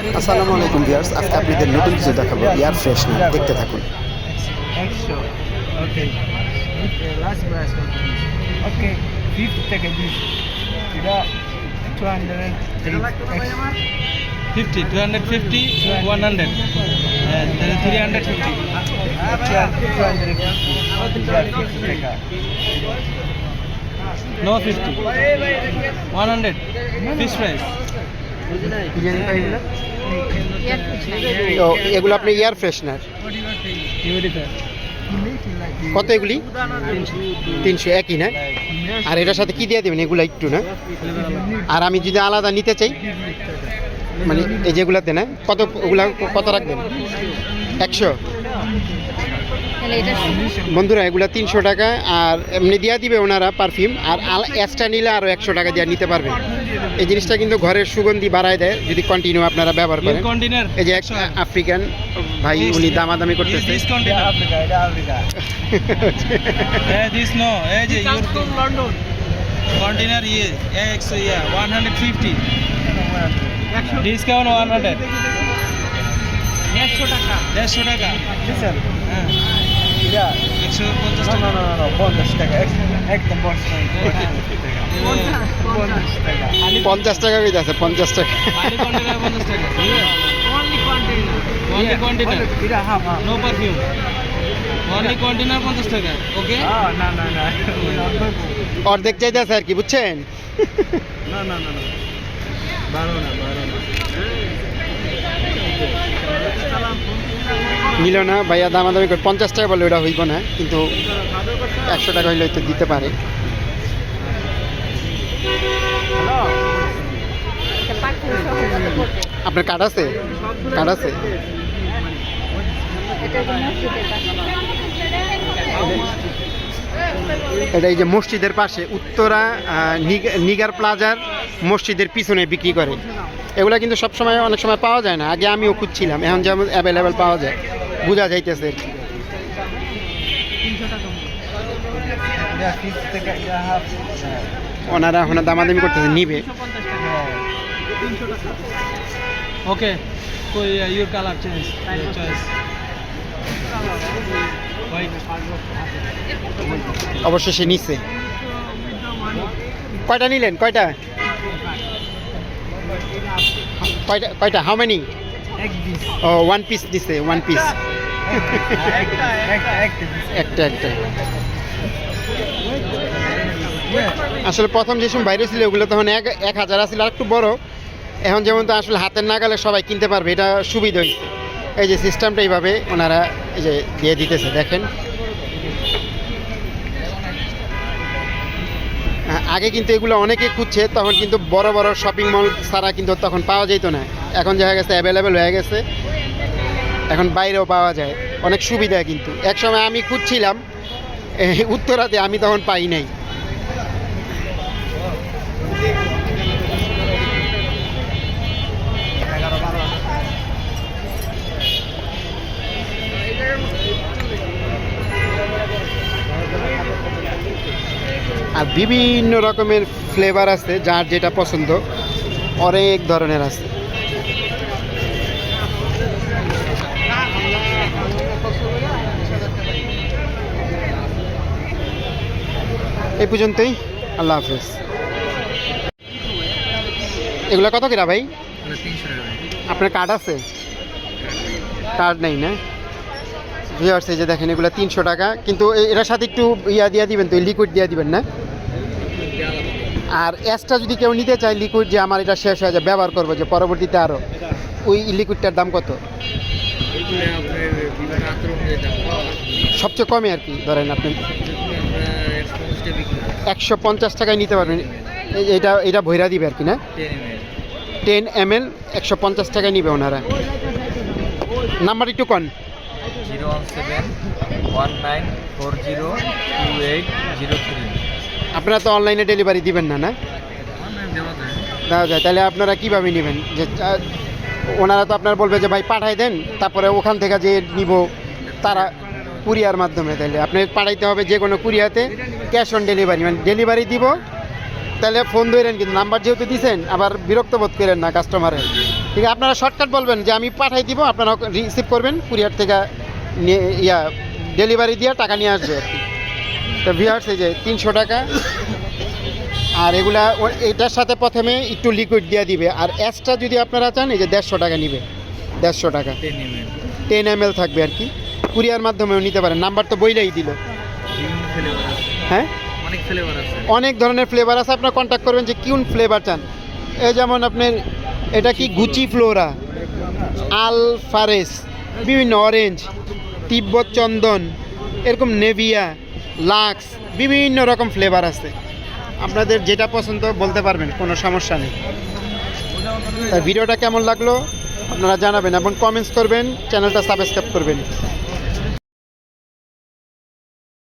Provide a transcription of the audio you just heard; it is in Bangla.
আসসালামু আলাইকুম ভিউয়ার্স, আজকে আপনাদের নতুন কিছু দেখাবো, এয়ার ফ্রেশনার, দেখতে থাকুন। একশো okay last brush okay fifth থেকে বিশ fifty two hundred fifty one fifty two hundred fifty টাকা নো ফিফটি তো এগুলো আপনি এয়ার ফ্রেশনার কত এগুলি? তিনশো, একই না? আর এটার সাথে কি দিয়ে দেবেন? এগুলো একটু, না? আর আমি যদি আলাদা নিতে চাই মানে এই যেগুলাতে, না? কত, ওগুলা কত রাখবেন? একশো? বন্ধুরা এগুলা তিনশো টাকা আর এমনি দিয়া দিবে ওনারা পারফিউম আর এক্সট্রা নিলে আরও একশো টাকা দিয়ে নিতে পারবে। এই জিনিসটা কিন্তু ঘরের সুগন্ধি বাড়ায় দেয় যদি কন্টিনিউ আপনারা ব্যবহার করেন। এই যে এক আফ্রিকান ভাই উনি দামাদামি করতেছে। কন্টেনার আফ্রিকা এটা আফ্রিকা দিস নো এই যে ইউর লন্ডন কন্টেনার ইয়ে একশো yeah one hundred fifty discount one hundred একশো টাকা। দেড়শো টাকা। হ্যাঁ। একশো পঞ্চাশ টাকা না না না পঞ্চাশ টাকা এক- একদম পঞ্চাশ টাকা পঞ্চাশ টাকা পঞ্চাশ টাকা কই আছে পঞ্চাশ টাকা। পঞ্চাশ টাকা অনলি কন্টেইনার Only container. এটা half half no perfume only container পঞ্চাশ টাকা ওকে না না না অর্ধেক চাইতে আছে আর কি বুঝছেন? না না না না বারো না বারো না। নিল না, ভাইয়া দামাদামি করে পঞ্চাশ টাকা বলে ওটা হইব না, কিন্তু একশো টাকা হইলে তো দিতে পারে। আপনার কার্ড আছে? কার্ড আছে? এটা এই যে মসজিদের পাশে, উত্তরা নিগ- নিগার প্লাজার মসজিদের পিছনে বিক্রি করে। এগুলো কিন্তু সবসময় অনেক সময় পাওয়া যায় না। আগে আমিও খুঁজছিলাম এখন যেমন অ্যাভেলেবেল পাওয়া যায় বোঝা যাইতেছে ওনারা এখন দামাদামি করতেছে নিবে। Okay your colour change choice অবশ্য সে নিচ্ছে কয়টা নিলেন? কয়টা? কয়টা কয়টা? হাউ মেনি ও ওয়ান পিস দিছে ওয়ান পিস একটা একটা আসলে প্রথম যে সময় বাইরে ছিল ওগুলো তখন এক এক হাজার আসলে আর একটু বড়। এখন যেমন তো আসলে হাতের নাগালে সবাই কিনতে পারবে এটা সুবিধা হয়েছে এই যে সিস্টেমটা এইভাবে ওনারা এই যে দিয়ে দিতেছে দেখেন। আগে কিন্তু এগুলো অনেকে খুঁজছে, তখন কিন্তু বড় বড় শপিং মল ছাড়া কিন্তু তখন পাওয়া যেত না। এখন দেখা গেছে অ্যাভেলেবেল হয়ে গেছে, এখন বাইরেও পাওয়া যায়। অনেক সুবিধা কিন্তু। একসময় আমি খুঁজছিলাম উত্তরাতে আমি তখন পাই নাই। বিভিন্ন রকমের ফ্লেভার আছে যার যেটা পছন্দ অনেক ধরনের আছে। এই পর্যন্তই আল্লাহ হাফেজ। এগুলো কত কিরা ভাই? আপনার কার্ড আছে? কার্ড নেই না? ভিওর্স এই যে দেখেন এগুলো তিনশো টাকা। কিন্তু এটার সাথে একটু ইয়া দিয়ে দিবেন তো লিকুইড দিয়ে দিবেন না? আর এক্সট্রা যদি কেউ নিতে চায় লিকুইড যে আমার এটা শেষ হয়ে যায় ব্যবহার করব যে পরবর্তীতে আরও ওই লিকুইডটার দাম কত? সবচেয়ে কমে আর কি ধরেন আপনি একশো পঞ্চাশ টাকায় নিতে পারবেন। এটা এটা ভৈরা দিবে আর কি না? Ten M L ten M L একশো পঞ্চাশ টাকায় নিবে ওনারা। নাম্বার একটু কন। Zero one seven one nine four zero two eight zero three. আপনারা তো অনলাইনে ডেলিভারি দিবেন না না? দেওয়া যায়। তাহলে আপনারা কীভাবে নেবেন? যে ওনারা তো আপনার বলবে যে ভাই পাঠাই দেন। তারপরে ওখান থেকে যে নিব তারা কুরিয়ার মাধ্যমে তাহলে আপনি পাঠাইতে হবে যে কোনো কুরিয়াতে ক্যাশ অন ডেলিভারি মানে ডেলিভারি দিব তাহলে ফোন ধরেন কিন্তু। নাম্বার যেহেতু দিছেন আবার বিরক্ত বোধ করেন না কাস্টমারের ঠিক আছে আপনারা শর্টকাট বলবেন যে আমি পাঠাই দিব আপনারা রিসিভ করবেন কুরিয়ার থেকে নিয়ে ইয়া ডেলিভারি দিয়ে টাকা নিয়ে আসবে আর কি। তো ভিউয়ার্স এই যে তিনশো টাকা। আর এগুলা ও- এটার সাথে প্রথমে একটু লিকুইড দিয়ে দিবে। আর এক্সট্রা যদি আপনারা চান এই যে দেড়শো টাকা নিবে। দেড়শো টাকা। টেন এম এল থাকবে আর কি। কুরিয়ার মাধ্যমেও নিতে পারেন। নাম্বার তো বইলেই দিল। হ্যাঁ? অনেক ধরনের ফ্লেভার আছে। আপনার কন্ট্যাক্ট করবেন যে কোন ফ্লেভার চান। এ যেমন আপনার এটা কি গুচি ফ্লোরা আল ফারেস বিভিন্ন অরেঞ্জ তিব্বত চন্দন। এরকম নেভিয়া লাক্স, বিভিন্ন রকম ফ্লেভার আছে। আপনাদের যেটা পছন্দ বলতে পারবেন, কোনো সমস্যা নেই। ভিডিওটা কেমন লাগল আপনারা জানাবেন এবং কমেন্টস করবেন চ্যানেলটা সাবস্ক্রাইব করবেন।